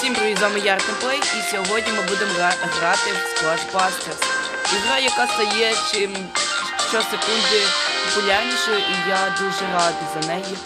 Всім привіт, з вами Яркин Плей, і сьогодні ми будемо грати в Splash Busters. Ігра, яка стає чим щосекунди популярнішою, і я дуже радий за неї,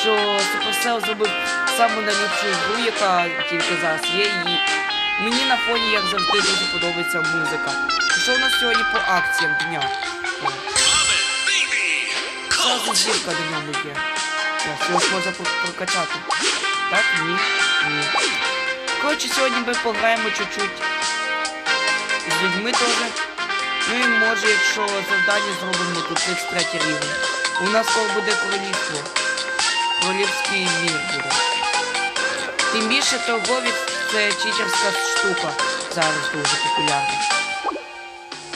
що Supercell зробив саму найліпшу гру, яка тільки зараз є, і мені на фоні, як завжди, дуже подобається музика. Що у нас сьогодні по акціям дня? Зразу зірка до ньому є. Так, ж можна прокачати. Так? Ні. Ні. Коротше, сьогодні ми пограємо чуть-чуть з людьми теж. Ну і може, якщо завдання зробимо тут 33 рівень. У нас скоро буде королівство. Королівський мір буде. Тим більше торговець це читерська штука. Зараз дуже популярна.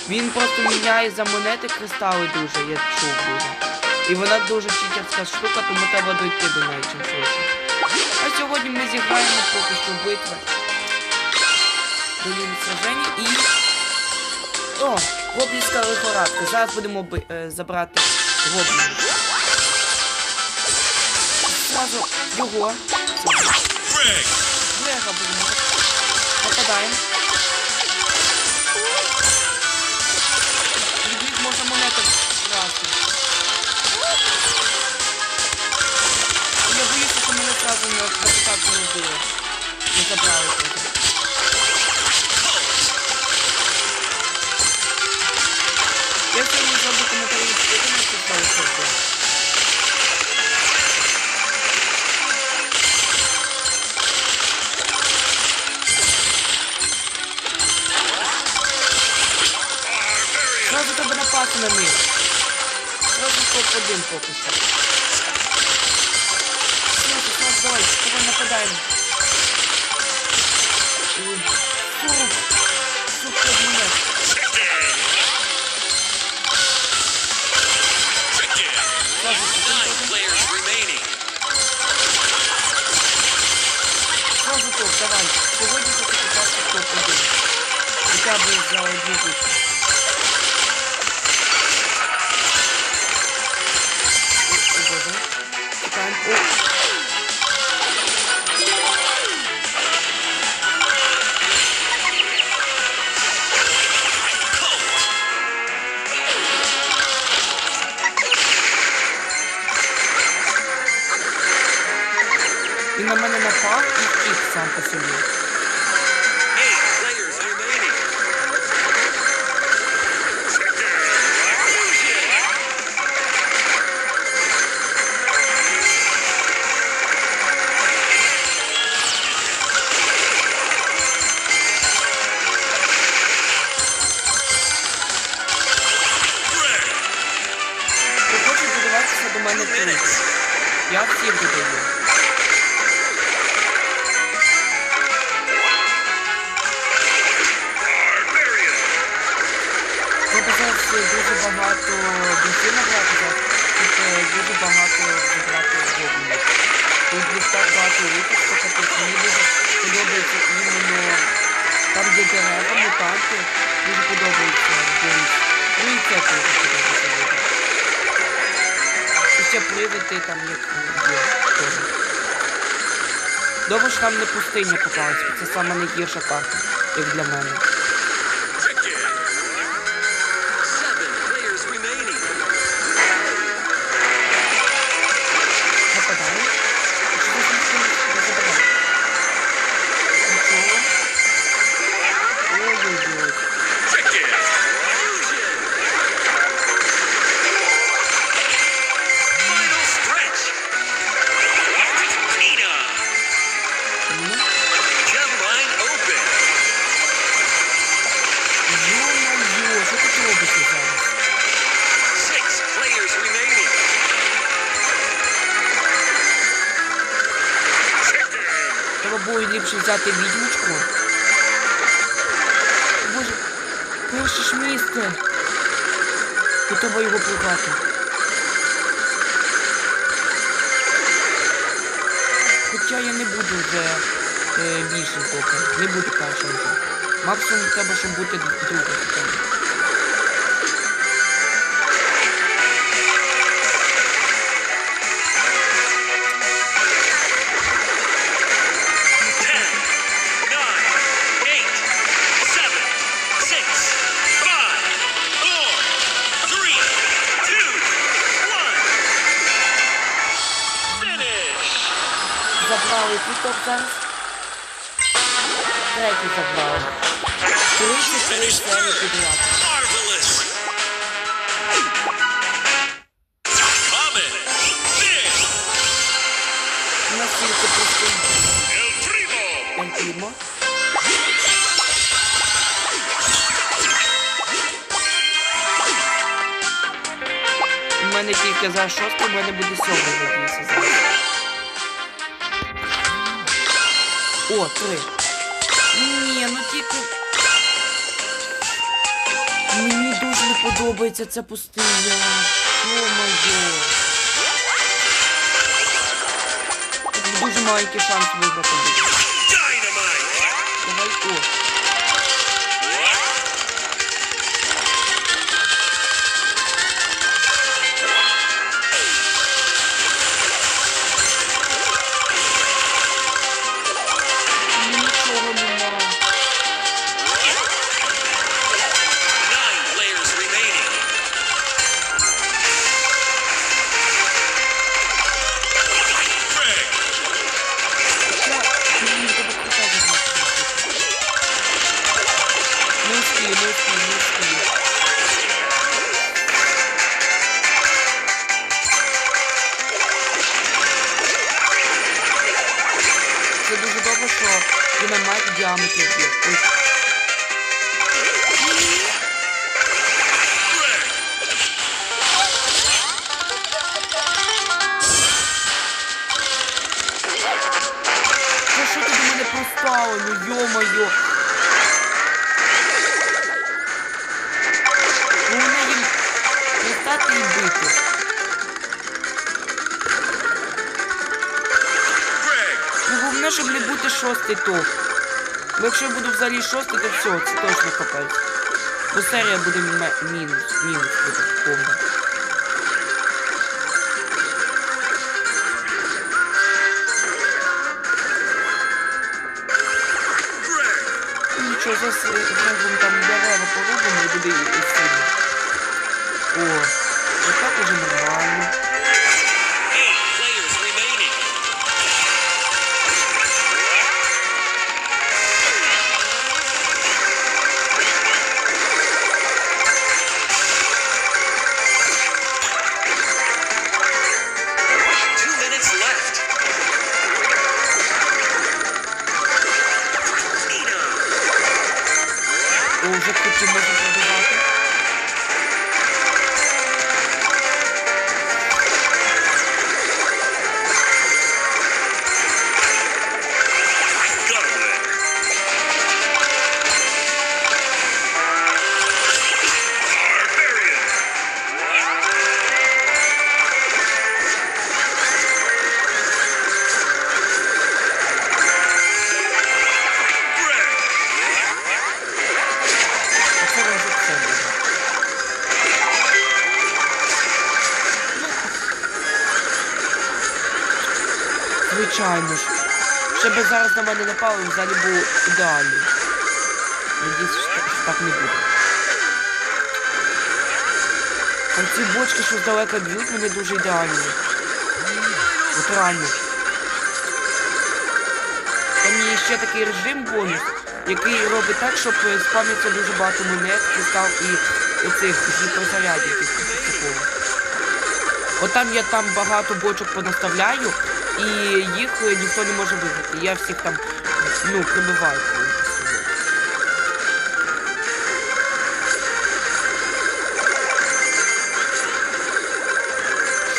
Він просто міняє за монети кристали дуже, я чув дуже. І вона дуже читерська штука, тому треба дойти до неї чим швидше. Сьогодні ми зіграємо поки що битви. Доліни сражені і... О, гоблінська лихорадка. Зараз будемо би, е, забрати гоблінів. Зразу його. Брега будемо. Нападаємо. Від них можна монети сразу не початку не вбили. Не забрали потім. Я зроблю коментарі від Путіна, що стало собою. Сразу треба напасти на них. Сразу топ-1 поки давай. Сьогодні хочу попасти в топ-1. Хоча б за одну кучу. Багато бензина набрати тут е, дуже багато забрати гоблінів. Тут десь так багато випуску, капець, мені дуже подобається іменно там, де дерева, мутанти, дуже подобається бонус. Ну і це теж подобається дуже. І ще привити там як є теж. Добре, що там не пустиня попалась, це найгірша карта, як для мене. Треба ліпше взяти відьмочку. Боже, перше ж місце. І його програти. Хоча я не буду вже е, більше поки. Не буду першим. Максимум треба, щоб бути другим. 33 серії підряд. Marvelous. Comet. Big. Настільки просто El Primo. Ентімо. У мене тільки за шостий, мене буде сьомий, надіюся, зараз. О, три. Ні, ну тільки. Мені дуже не подобається ця пустиня. Ё-моё. Дуже маленький шанс виграти. Давай, о. Діаметрі є. Ось. Та що ти до мене пристало? Ну йо-моє. Головне їм літати і бити. Ну головне, щоб не бути шостий топ. Бо якщо я буду взагалі шостий, то все, це точно капець. Бо серія буде мінус, мінус буде. Greg. Нічого, зараз зробимо там дерева порубимо і буде сильно. О, отак уже нормально. Звичайно ж. Ще би зараз на мене напали, взагалі був ідеальний. Надіюсь, що, так- не буде. А ці бочки, що здалека б'ють, вони дуже ідеальні. От реально. Там є ще такий режим бонус, який робить так, щоб спавниться дуже багато монет, кристал і оцих гіперзарядів такого. От там я там багато бочок понаставляю, і їх е, ніхто не може виграти. Я всіх там ну, прибиваю. можна сказати.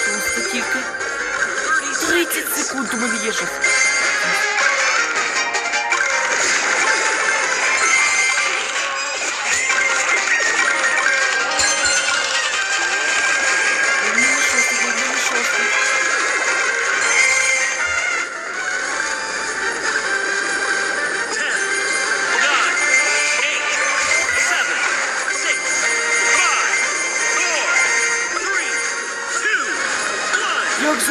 Шосте тільки. 30 секунд у мене є щось.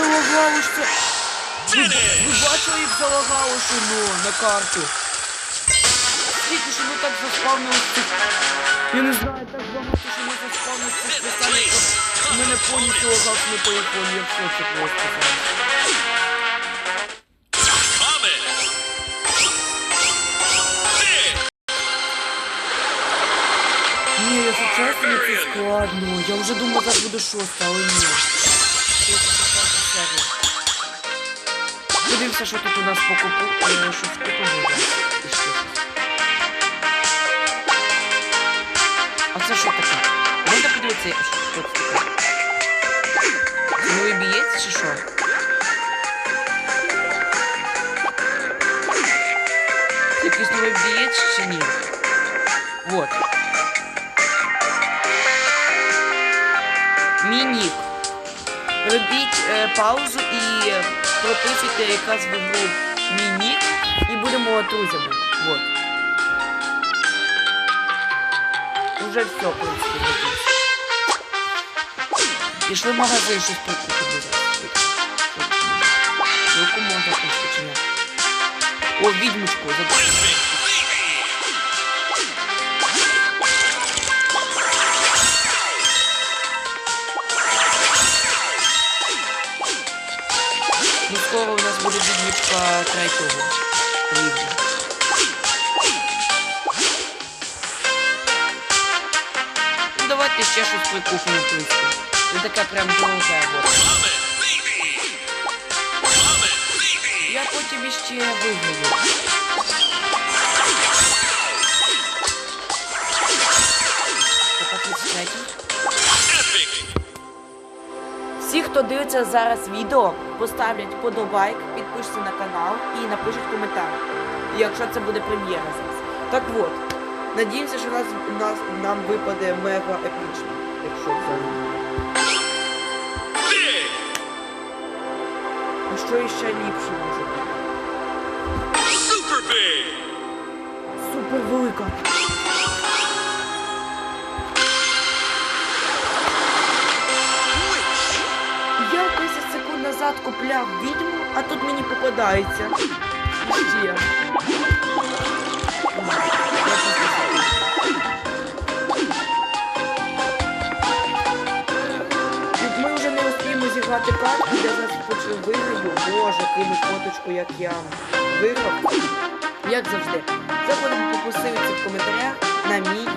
залагало ж це. Ви бачили, як залагало що ну, на карту. Скільки що ми так заспавнилися. Я не знаю, так багато, що ми заспавнилися спеціально. У мене повністю лагався на телефоні, я все це просто. Ні, якщо чесно, це складно. Я вже думав, так буде шоста, але ні. Подивимося, що тут у нас по купу. Е, щось купимо зараз. І ще щось. А це що таке? Можна подивитися, що це таке? Це новий бієць чи що? Це якийсь новий бієць чи ні? Вот. Мінік. Робіть е, паузу і Е, прописуйте якраз в ігру мінік і будемо друзями. Вот. Уже все, в принципі. Пішли в магазин щось прикупити. Яку можна починати? О, відьмочку забув. Скоро у нас буде відмічка третього рівня. Ну, давайте ще щось прикупимо, в принципі. Не таке прям вот. Я потім іще виграю. Всі, хто дивиться зараз відео, поставлять подобайк, підпишуться на канал і напишуть коментар, якщо це буде прем'єра зараз. Так от, надіємося, що нас, нас нам випаде мега епічно, якщо взагалі. А що іще ліпше може бути? Супер велика. Назад купляв відьму, а тут мені попадається. Ще. Ми вже не успіємо зіграти карту, я зараз почну виграю. Боже, кинуть фоточку, як я виграв. Як завжди. Заходимо по посилці в коментарях на мій